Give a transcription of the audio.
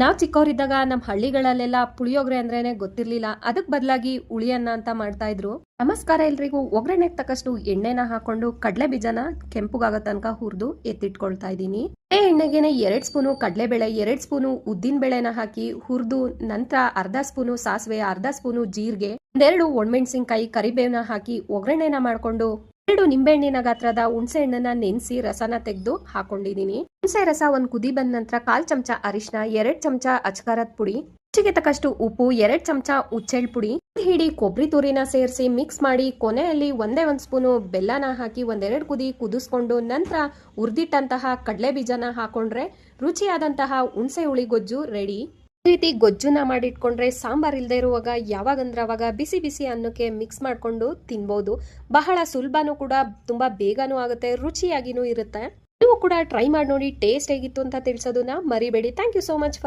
ನಾವು ಚಿಕ್ಕವರಿದ್ದಾಗ ನಮ್ಮ ಹಳ್ಳಿಗಳಲ್ಲೆಲ್ಲ ಪುಳಿಯೋಗರೆ ಅಂದ್ರೇನೆ ಗೊತ್ತಿರ್ಲಿಲ್ಲ. ಅದಕ್ಕೆ ಬದಲಾಗಿ ಉಳಿಯನ್ನ ಅಂತ ಮಾಡ್ತಾ ಇದ್ರು. ನಮಸ್ಕಾರ ಎಲ್ರಿಗೂ. ಒಗ್ಗರಣೆಗೆ ತಕ್ಕಷ್ಟು ಎಣ್ಣೆನ ಹಾಕೊಂಡು ಕಡಲೆ ಬೀಜನ ಕೆಂಪುಗಾಗೋ ತನಕ ಹುರಿದು ಎತ್ತಿಟ್ಕೊಳ್ತಾ ಇದ್ದೀನಿ. ಅದೇ ಎಣ್ಣೆಗೆನೆ ಎರಡ್ ಸ್ಪೂನು ಕಡಲೆಬೇಳೆ, ಎರಡ್ ಸ್ಪೂನು ಉದ್ದಿನ ಬೇಳೆನ ಹಾಕಿ ಹುರಿದು ನಂತರ ಅರ್ಧ ಸ್ಪೂನು ಸಾಸಿವೆ, ಅರ್ಧ ಸ್ಪೂನು ಜೀರಿಗೆ, ಒಂದೆರಡು ಒಣಮೆಣಸಿನ್ಕಾಯಿ, ಕರಿಬೇವನ ಹಾಕಿ ಒಗ್ಗರಣೆನ ಮಾಡ್ಕೊಂಡು ಎರಡು ನಿಂಬೆಹಣ್ಣಿನ ಗಾತ್ರದ ಹುಣಸೆ ಹಣ್ಣನ್ನ ನೆನೆಸಿ ರಸನ ತೆಗೆದು ಹಾಕೊಂಡಿದೀನಿ. ಹುಣಸೆ ರಸ ಒಂದು ಕುದಿ ಬಂದ ನಂತರ ಕಾಲ್ ಚಮಚ ಅರಿಶಿನ ಎರಡ್ ಚಮಚ ಅಚ್ಕಾರದ ಪುಡಿ ರುಚಿಗೆ ತಕ್ಕಷ್ಟು ಉಪ್ಪು, ಎರಡ್ ಚಮಚ ಉಚ್ಚೆಳ್ ಪುಡಿ ಹಿಡಿ ಕೊಬ್ಬರಿ ತುರಿನ ಸೇರಿಸಿ ಮಿಕ್ಸ್ ಮಾಡಿ ಕೊನೆಯಲ್ಲಿ ಒಂದೇ ಒಂದ್ ಸ್ಪೂನು ಬೆಲ್ಲನ ಹಾಕಿ ಒಂದೆರಡು ಕುದಿ ಕುದಿಸ್ಕೊಂಡು ನಂತರ ಉರ್ದಿಟ್ಟಂತಹ ಕಡಲೆ ಬೀಜನ ಹಾಕೊಂಡ್ರೆ ರುಚಿಯಾದಂತಹ ಹುಣಸೆ ಹುಳಿ ಗೊಜ್ಜು ರೆಡಿ ಈ ರೀತಿ ಗೊಜ್ಜುನ ಮಾಡಿಟ್ಕೊಂಡ್ರೆ ಸಾಂಬಾರ್ ಇಲ್ಲದೆ ಇರುವಾಗ ಯಾವಾಗಂದ್ರೆ ಅವಾಗ ಬಿಸಿ ಬಿಸಿ ಅನ್ನಕ್ಕೆ ಮಿಕ್ಸ್ ಮಾಡಿಕೊಂಡು ತಿನ್ಬೋದು. ಬಹಳ ಸುಲಭನೂ ಕೂಡ ತುಂಬಾ ಬೇಗನೂ ಆಗುತ್ತೆ, ರುಚಿಯಾಗಿನೂ ಇರುತ್ತೆ. ನೀವು ಕೂಡ ಟ್ರೈ ಮಾಡಿ ನೋಡಿ, ಟೇಸ್ಟ್ ಹೇಗಿತ್ತು ಅಂತ ತಿಳಿಸೋದನ್ನ ಮರಿಬೇಡಿ. Thank you so much for